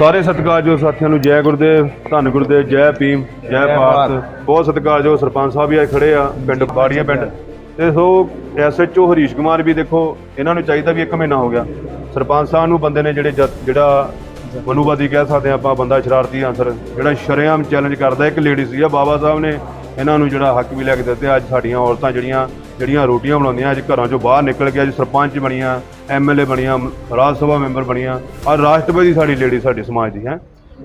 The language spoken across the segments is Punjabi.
ਸਾਰੇ ਸਤਿਕਾਰਯੋਗ ਸਾਥੀਆਂ ਨੂੰ ਜੈ ਗੁਰਦੇਵ ਧੰਨ ਗੁਰਦੇਵ ਜੈ ਭੀਮ ਜੈ ਭਾਰਤ। ਬਹੁਤ ਸਤਿਕਾਰਯੋਗ ਸਰਪੰਚ ਸਾਹਿਬ ਵੀ ਆਏ ਖੜੇ ਆ ਪਿੰਡ ਬਾੜੀਆਂ ਪਿੰਡ। ਤੇ ਸੋ ਐਸਐਚਓ ਹਰੀਸ਼ ਕੁਮਾਰ ਵੀ ਦੇਖੋ ਇਹਨਾਂ ਨੂੰ ਚਾਹੀਦਾ ਵੀ ਇੱਕ ਮਹੀਨਾ ਹੋ ਗਿਆ। ਸਰਪੰਚ ਸਾਹਿਬ ਨੂੰ ਬੰਦੇ ਨੇ ਜਿਹੜੇ ਜਿਹੜਾ ਮਨੂਵਾਦੀ ਕਹਿ ਸਕਦੇ ਆਪਾਂ ਬੰਦਾ ਸ਼ਰਾਰਤੀ ਆਂਸਰ ਜਿਹੜਾ ਸ਼ਰੇਆਮ ਚੈਲੰਜ ਕਰਦਾ ਇੱਕ ਲੇਡੀ ਸੀ ਆ ਬਾਬਾ ਸਾਹਿਬ ਨੇ ਇਹਨਾਂ ਨੂੰ ਜਿਹੜਾ ਹੱਕ ਵੀ ਲੈ ਕੇ ਦਿੱਤੇ ਅੱਜ ਸਾਡੀਆਂ ਔਰਤਾਂ ਜਿਹੜੀਆਂ ਜਿਹੜੀਆਂ ਰੋਟੀਆਂ ਬਣਾਉਂਦੀਆਂ ਅੱਜ ਘਰਾਂ ਚੋਂ ਬਾਹਰ ਨਿਕਲ ਕੇ ਅੱਜ ਸਰਪੰਚ ਬਣੀਆਂ। ਐਮਐਲਏ ਬਣੀਆਂ, ਰਾਜ ਸਭਾ ਮੈਂਬਰ ਬਣੀਆਂ, ਔਰ ਰਾਸ਼ਟਰਪਤੀ ਸਾਡੀ ਲੇਡੀ ਸਾਡੇ ਸਮਾਜ ਦੀ, ਹੈ।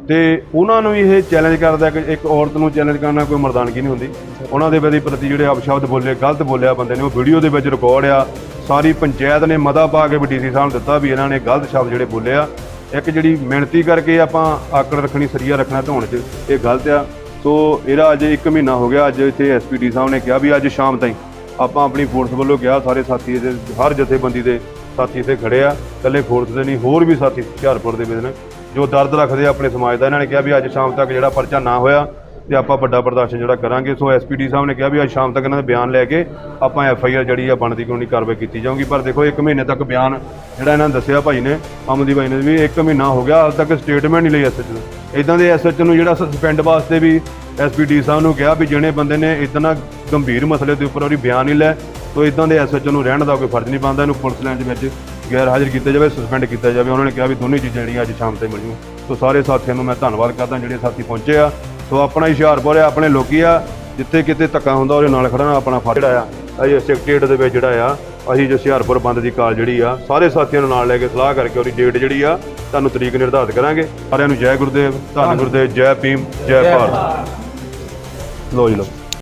ਤੇ ਉਹਨਾਂ ਨੂੰ ਵੀ ਇਹ ਚੈਲੰਜ ਕਰਦਾ ਕਿ ਇੱਕ ਔਰਤ ਨੂੰ ਚੈਲੰਜ ਕਰਨਾ ਕੋਈ ਮਰਦਾਨਗੀ ਨਹੀਂ ਹੁੰਦੀ। ਉਹਨਾਂ ਦੇ ਪ੍ਰਤੀ ਪ੍ਰਤੀ ਜਿਹੜੇ ਅਪਸ਼ਬਦ ਬੋਲੇ, ਗਲਤ ਬੋਲਿਆ ਬੰਦੇ ਨੇ, ਉਹ ਵੀਡੀਓ ਦੇ ਵਿੱਚ ਰਿਕਾਰਡ ਆ। ਸਾਰੀ ਪੰਚਾਇਤ ਨੇ ਮਤਾ ਪਾ ਕੇ ਡੀਸੀ ਸਾਹਿਬ ਨੂੰ ਦਿੱਤਾ ਵੀ ਇਹਨਾਂ ਨੇ ਗਲਤ ਸ਼ਬਦ ਜਿਹੜੇ ਬੋਲੇ ਆ। ਇੱਕ ਜਿਹੜੀ ਮਿਹਨਤੀ ਕਰਕੇ ਆਪਾਂ ਆਕੜ ਰੱਖਣੀ, ਸਰੀਆ ਰੱਖਣਾ ਧੋਣ 'ਚ, ਇਹ ਗਲਤ ਆ। ਸੋ ਇਹਦਾ ਅੱਜ 1 ਮਹੀਨਾ ਹੋ ਗਿਆ, ਅੱਜ ਇੱਥੇ ਐਸਪੀਡੀ ਸਾਹਿਬ ਨੇ ਕਿਹਾ ਵੀ ਅੱਜ ਸ਼ਾਮ ਤਾਈਂ ਆਪਾਂ ਆਪਣੀ ਫੋਰਸ ਵੱਲੋਂ ਕਿਹਾ, ਸਾਰੇ ਸਾਥੀ ਦੇ ਹਰ ਜਥੇਬੰਦੀ ਦੇ ਸਾਥੀ ਇੱਥੇ ਖੜੇ ਆ, ਇਕੱਲੇ ਫੋਰਸ ਦੇ ਨਹੀਂ, ਹੋਰ ਵੀ ਸਾਥੀ ਹੁਸ਼ਿਆਰਪੁਰ ਦੇ ਵਿੱਚ ਨੇ, ਜੋ ਦਰਦ ਰੱਖਦੇ ਆ ਆਪਣੇ ਸਮਾਜ ਦਾ। ਇਹਨਾਂ ਨੇ ਕਿਹਾ ਵੀ ਅੱਜ ਸ਼ਾਮ ਤੱਕ ਜਿਹੜਾ ਪਰਚਾ ਨਾ ਹੋਇਆ ਤੇ ਆਪਾਂ ਵੱਡਾ ਪ੍ਰਦਰਸ਼ਨ ਜਿਹੜਾ ਕਰਾਂਗੇ। ਸੋ ਐਸਪੀਡੀ ਸਾਹਿਬ ਨੇ ਕਿਹਾ ਵੀ ਅੱਜ ਸ਼ਾਮ ਤੱਕ ਇਹਨਾਂ ਦੇ ਬਿਆਨ ਲੈ ਕੇ ਆਪਾਂ ਐਫ ਆਈ ਆਰ ਜਿਹੜੀ ਆ ਬਣਦੀ ਕਾਨੂੰਨੀ ਕਾਰਵਾਈ ਕੀਤੀ ਜਾਊਗੀ। ਪਰ ਦੇਖੋ 1 ਮਹੀਨੇ ਤੱਕ ਬਿਆਨ ਜਿਹੜਾ ਇਹਨਾਂ ਨੇ ਦੱਸਿਆ ਭਾਈ ਨੇ, ਅਮਨਦੀਪ ਭਾਈ ਨੇ ਵੀ 1 ਮਹੀਨਾ ਹੋ ਗਿਆ, ਹਾਲ ਤੱਕ ਸਟੇਟਮੈਂਟ ਨਹੀਂ ਲਈ ਐਸਐਚ ਨੇ। ਇਦਾਂ ਦੇ ਐਸਐਚ ਨੂੰ ਜਿਹੜਾ ਸਸਪੈਂਡ ਵਾਸਤੇ ਵੀ ਐਸਪੀਡੀ ਸਾਹਿਬ ਨੂੰ ਕਿਹਾ ਵੀ ਜਿਹੜੇ ਬੰਦੇ ਨੇ ਇਤਨਾ ਗੰਭੀਰ ਮਸਲੇ ਦੇ ਉੱਪਰ ਉਹਦੀ ਬਿਆਨ ਨਹੀਂ ਲੈ ਤੋ ਇਦਾਂ ਦੇ ਐਸਐਚ ਨੂੰ ਰਹਿਣ ਦਾ ਕੋਈ ਫਰਜ਼ ਨਹੀਂ ਬਣਦਾ, ਇਹਨੂੰ ਪੁਲਿਸ ਲਾਈਨ ਦੇ ਵਿੱਚ ਗੈਰ ਹਾਜ਼ਰ ਕੀਤਾ ਜਾਵੇ ਸਸਪੈਂਡ ਕੀਤਾ ਜਾਵੇ। ਉਹਨਾਂ ਨੇ ਕਿਹਾ ਵੀ ਦੋਨੇ ਚੀਜ਼ਾਂ ਜਿਹੜੀਆਂ ਅੱਜ ਸ਼ਾਮ 'ਤੇ ਮਿਲੀਆਂ। ਸੋ ਸਾਰੇ ਸਾਥੀਆਂ ਨੂੰ ਮੈਂ ਧੰਨਵਾਦ ਕਰਦਾ, ਜਿਹੜੇ ਸਾਥੀ ਪਹੁੰਚੇ ਆ। ਸੋ ਆਪਣਾ ਹੁਸ਼ਿਆਰਪੁਰ ਆ, ਆਪਣੇ ਲੋਕੀ ਆ। ਜਿੱਥੇ ਕਿਤੇ ਧੱਕਾ ਹੁੰਦਾ, ਉਹਦੇ ਨਾਲ ਖੜਨਾ ਆਪਣਾ ਫਰਜ਼ ਜਿਹੜਾ ਆ। ਅਸੀਂ ਸੈਕਟਰੀਏਟ ਦੇ ਵਿੱਚ ਜਿਹੜਾ ਆ, ਅਸੀਂ ਜੋ ਹੁਸ਼ਿਆਰਪੁਰ ਬੰਦ ਦੀ ਕਾਲ ਜਿਹੜੀ ਆ, ਸਾਰੇ ਸਾਥੀਆਂ ਨੂੰ ਨਾਲ ਲੈ ਕੇ ਸਲਾਹ ਕਰਕੇ ਉਹਦੀ ਡੇਟ ਜਿਹੜੀ ਆ, ਤੁਹਾਨੂੰ ਤਰੀਕ ਨਿਰਧਾਰਤ ਕਰਾਂਗੇ। ਸਾਰਿਆਂ ਨੂੰ ਜੈ ਗੁਰਦੇਵ, ਧੰਨ ਗੁਰਦੇਵ, ਜੈ ਭੀਮ, ਜੈ ਭਾਰਤ। ਲੋ ਜੀ ਲੋ